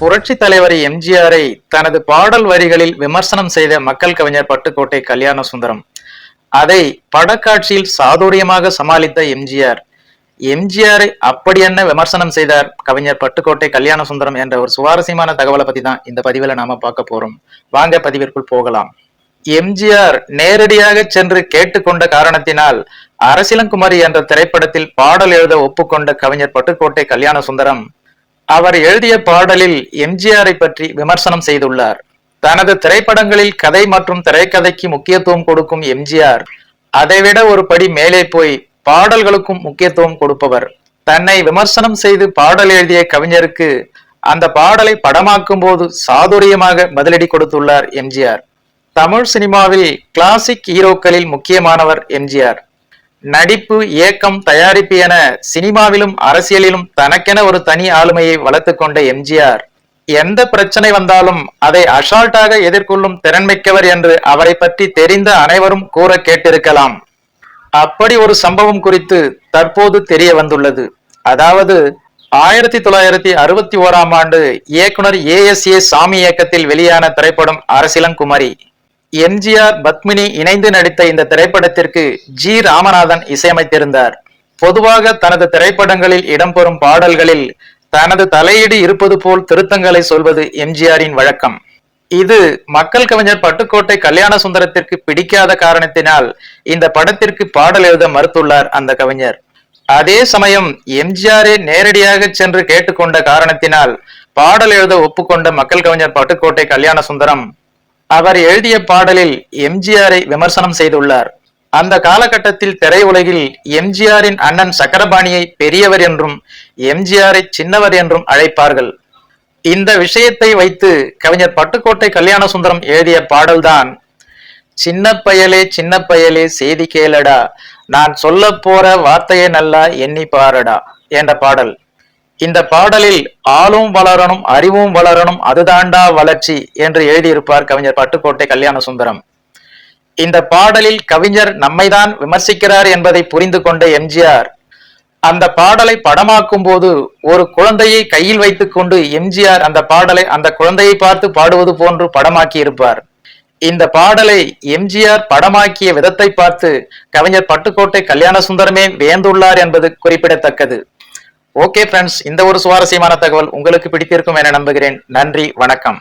புரட்சி தலைவர் எம்ஜிஆரை தனது பாடல் வரிகளில் விமர்சனம் செய்த மக்கள் கவிஞர் பட்டுக்கோட்டை கல்யாண சுந்தரம் அதை படக்காட்சியில் சாதுரியமாக சமாளித்த எம்ஜிஆர் எம்ஜிஆரை அப்படி என்ன விமர்சனம் செய்தார் கவிஞர் பட்டுக்கோட்டை கல்யாண சுந்தரம் என்ற ஒரு சுவாரஸ்யமான தகவலை பத்தி தான் இந்த பதிவுல நாம பார்க்க போறோம். வாங்க பதிவிற்குள் போகலாம். எம்ஜிஆர் நேரடியாக சென்று கேட்டுக்கொண்ட காரணத்தினால் அரசிலங்குமாரி என்ற திரைப்படத்தில் பாடல் எழுத ஒப்புக்கொண்ட கவிஞர் பட்டுக்கோட்டை கல்யாண சுந்தரம் அவர் எழுதிய பாடலில் எம்ஜிஆரை பற்றி விமர்சனம் செய்துள்ளார். தனது திரைப்படங்களில் கதை மற்றும் திரைக்கதைக்கு முக்கியத்துவம் கொடுக்கும் எம்ஜிஆர் அதைவிட ஒரு படி மேலே போய் பாடல்களுக்கும் முக்கியத்துவம் கொடுப்பவர். தன்னை விமர்சனம் செய்து பாடல் எழுதிய கவிஞருக்கு அந்த பாடலை படமாக்கும் போது சாதுரியமாக பதிலடி கொடுத்துள்ளார் எம்ஜிஆர். தமிழ் சினிமாவில் கிளாசிக் ஹீரோக்களில் முக்கியமானவர் எம்ஜிஆர். நடிப்பு இயக்கம் தயாரிப்பு என சினிமாவிலும் அரசியலிலும் தனக்கென ஒரு தனி ஆளுமையை வளர்த்து கொண்ட எம்ஜிஆர். எந்த பிரச்சனை வந்தாலும் அதை அசால்ட்டாக எதிர்கொள்ளும் திறன்மிக்கவர் என்று அவரை பற்றி தெரிந்த அனைவரும் கூற கேட்டிருக்கலாம். அப்படி ஒரு சம்பவம் குறித்து தற்போது தெரிய வந்துள்ளது. அதாவது ஆயிரத்தி தொள்ளாயிரத்தி அறுபத்தி ஓராம் ஆண்டு இயக்குனர் ஏ எஸ் ஏ சாமி இயக்கத்தில் வெளியான திரைப்படம் அரசிலங்குமரி. எம்ஜிஆர் பத்மினி இணைந்து நடித்த இந்த திரைப்படத்திற்கு ஜி ராமநாதன் இசையமைத்திருந்தார். பொதுவாக தனது திரைப்படங்களில் இடம்பெறும் பாடல்களில் தனது தலையீடு இருப்பது போல் திருத்தங்களை சொல்வது எம்ஜிஆரின் வழக்கம். இது மக்கள் கவிஞர் பட்டுக்கோட்டை கல்யாண சுந்தரத்திற்கு பிடிக்காத காரணத்தினால் இந்த படத்திற்கு பாடல் எழுத மறுத்துள்ளார் அந்த கவிஞர். அதே சமயம் எம்ஜிஆரே நேரடியாக சென்று கேட்டுக்கொண்ட காரணத்தினால் பாடல் எழுத ஒப்புக்கொண்ட மக்கள் கவிஞர் பட்டுக்கோட்டை கல்யாண சுந்தரம் அவர் எழுதிய பாடலில் எம்ஜிஆரை விமர்சனம் செய்துள்ளார். அந்த காலகட்டத்தில் திரையுலகில் எம்ஜிஆரின் அண்ணன் சக்கரபாணியை பெரியவர் என்றும் எம்ஜிஆரை சின்னவர் என்றும் அழைப்பார்கள். இந்த விஷயத்தை வைத்து கவிஞர் பட்டுக்கோட்டை கல்யாண சுந்தரம் எழுதிய பாடல்தான் சின்ன பயலே சின்ன பயலே செய்தி கேளடா. நான் சொல்ல போற வார்த்தையை நல்லா எண்ணி பாரடா என்ற பாடல். இந்த பாடலில் ஆளும் வளரணும் அறிவும் வளரணும் அதுதாண்டா வளர்ச்சி என்று எழுதியிருப்பார் கவிஞர் பட்டுக்கோட்டை கல்யாண சுந்தரம் இந்த பாடலில் கவிஞர் நம்மைதான் விமர்சிக்கிறார் என்பதை புரிந்து கொண்ட எம்ஜிஆர் அந்த பாடலை படமாக்கும் போது ஒரு குழந்தையை கையில் வைத்துக் கொண்டு எம்ஜிஆர் அந்த பாடலை அந்த குழந்தையை பார்த்து பாடுவது போன்று படமாக்கி இருப்பார். இந்த பாடலை எம்ஜிஆர் படமாக்கிய விதத்தை பார்த்து கவிஞர் பட்டுக்கோட்டை கல்யாண சுந்தரமே வியந்துள்ளார் என்பது குறிப்பிடத்தக்கது. ஓகே ஃப்ரெண்ட்ஸ் இந்த ஒரு சுவாரஸ்யமான தகவல் உங்களுக்கு பிடித்திருக்கும் என நம்புகிறேன். நன்றி வணக்கம்.